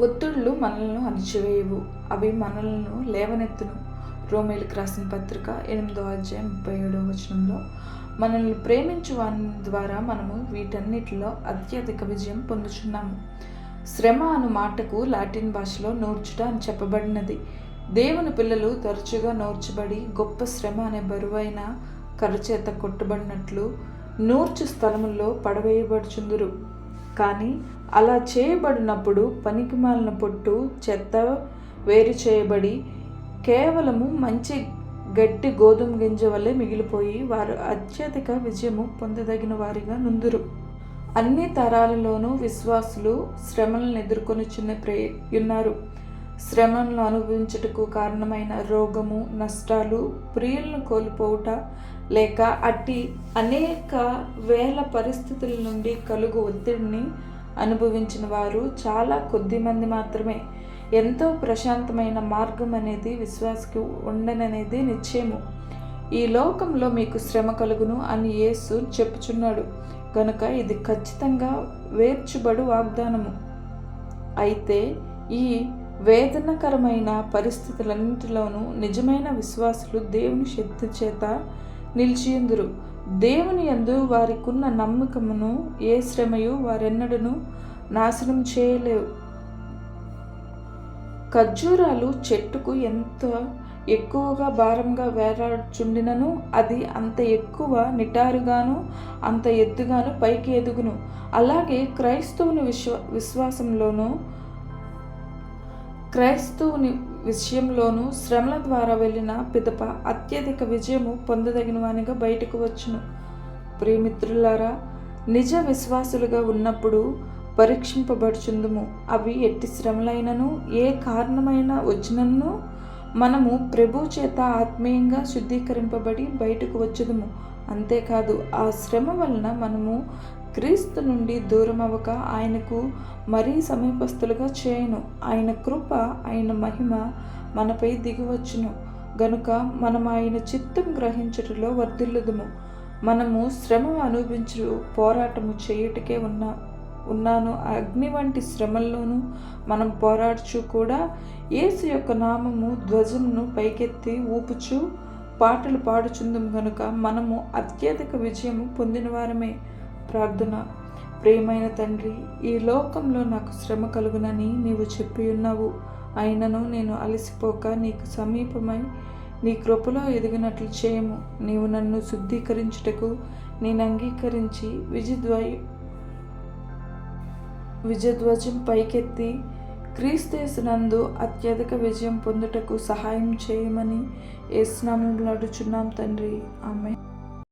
ఒత్తిళ్ళు మనల్ని అణిచివేయవు. అవి మనల్ని లేవనెత్తును. రోమేలకు రాసిన పత్రిక ఎనిమిదో అధ్యాయం ముప్పై ఏడో వచనంలో మనల్ని ప్రేమించు వాని ద్వారా మనము వీటన్నిటిలో అత్యధిక విజయం పొందుచున్నాము. శ్రమ అను మాటకు లాటిన్ భాషలో నూర్చుట అని చెప్పబడినది. దేవుని పిల్లలు తరచుగా నూర్చబడి గొప్ప శ్రమ అనే బరువైన కరచేత కొట్టబడినట్లు నూర్చు స్థలముల్లో పడవేయబడుచుందురు. కానీ అలా చేయబడినప్పుడు పనికిమాలిన పొట్టు చెత్త వేరు చేయబడి కేవలము మంచి గట్టి గోధుమ గింజ వల్లే మిగిలిపోయి వారు అత్యధిక విజయము పొందదగిన వారిగా నుందురు. అన్ని తరాలలోనూ విశ్వాసులు శ్రమలను ఎదుర్కొని చిన్న ప్రే ఉన్నారు. శ్రమలను అనుభవించుటకు కారణమైన రోగము నష్టాలు ప్రియులను కోల్పోవుట లేక అట్టి అనేక వేల పరిస్థితుల నుండి కలుగు ఒత్తిడిని అనుభవించిన వారు చాలా కొద్ది మంది మాత్రమే. ఎంతో ప్రశాంతమైన మార్గం అనేది విశ్వాసకి ఉండననేది నిశ్చయము. ఈ లోకంలో మీకు శ్రమ కలుగును అని యేసు చెప్పుచున్నాడు. కనుక ఇది ఖచ్చితంగా వేర్చుబడు వాగ్దానము. అయితే ఈ వేదనకరమైన పరిస్థితులన్నింటిలోనూ నిజమైన విశ్వాసులు దేవుని శక్తి చేత నిలిచియుందురు. దేవుని యందు వారికున్న నమ్మకమును ఏ శ్రమయు వారెన్నడను నాశనం చేయలేవు. ఖర్జూరాలు చెట్టుకు ఎంత ఎక్కువగా భారంగా వేలాడుచుండినను అది అంత ఎక్కువ నిటారుగాను అంత ఎత్తుగాను పైకి ఎదుగును అలాగే క్రైస్తవుని విశ్వ విశ్వాసంలోనూ క్రైస్తవుని విషయంలోనూ శ్రమల ద్వారా వెళ్ళిన పిదప అత్యధిక విజయము పొందదగినవానిగా బయటకు వచ్చును. ప్రియమిత్రులారా నిజ విశ్వాసులుగా ఉన్నప్పుడు పరీక్షింపబడుచుందుము. అవి ఎట్టి శ్రమలైనను ఏ కారణమైన వచ్చినను మనము ప్రభు చేత ఆత్మీయంగా శుద్ధీకరింపబడి బయటకు వచ్చుదుము. అంతేకాదు ఆ శ్రమ వలన మనము క్రీస్తు నుండి దూరం అవ్వక ఆయనకు మరీ సమీపస్తులుగా చేయను. ఆయన కృప ఆయన మహిమ మనపై దిగివచ్చును. గనుక మనం ఆయన చిత్తం గ్రహించటలో వర్ధిల్లుదుము. మనము శ్రమ అనుభవించు పోరాటము చేయుటకే ఉన్నా ఉన్నాను. అగ్ని వంటి శ్రమల్లోనూ మనం పోరాడుచు కూడా యేసు యొక్క నామము ధ్వజమును పైకెత్తి ఊపుచు పాటలు పాడుచుందం గనుక మనము అత్యధిక విజయము పొందిన వారమే ప్రార్థన. ప్రేమైన తండ్రి ఈ లోకంలో నాకు శ్రమ కలుగునని నీవు చెప్పి ఉన్నావు. అయినను నేను అలసిపోక నీకు సమీపమై నీ కృపలో ఎదిగినట్లు చేయము. నీవు నన్ను శుద్ధీకరించుటకు నేను అంగీకరించి విజయ విజయధ్వజం పైకెత్తి క్రీస్తేసునందు అత్యధిక విజయం పొందుటకు సహాయం చేయమని ఏసునామంలో అడుచున్నాం తండ్రి. ఆమె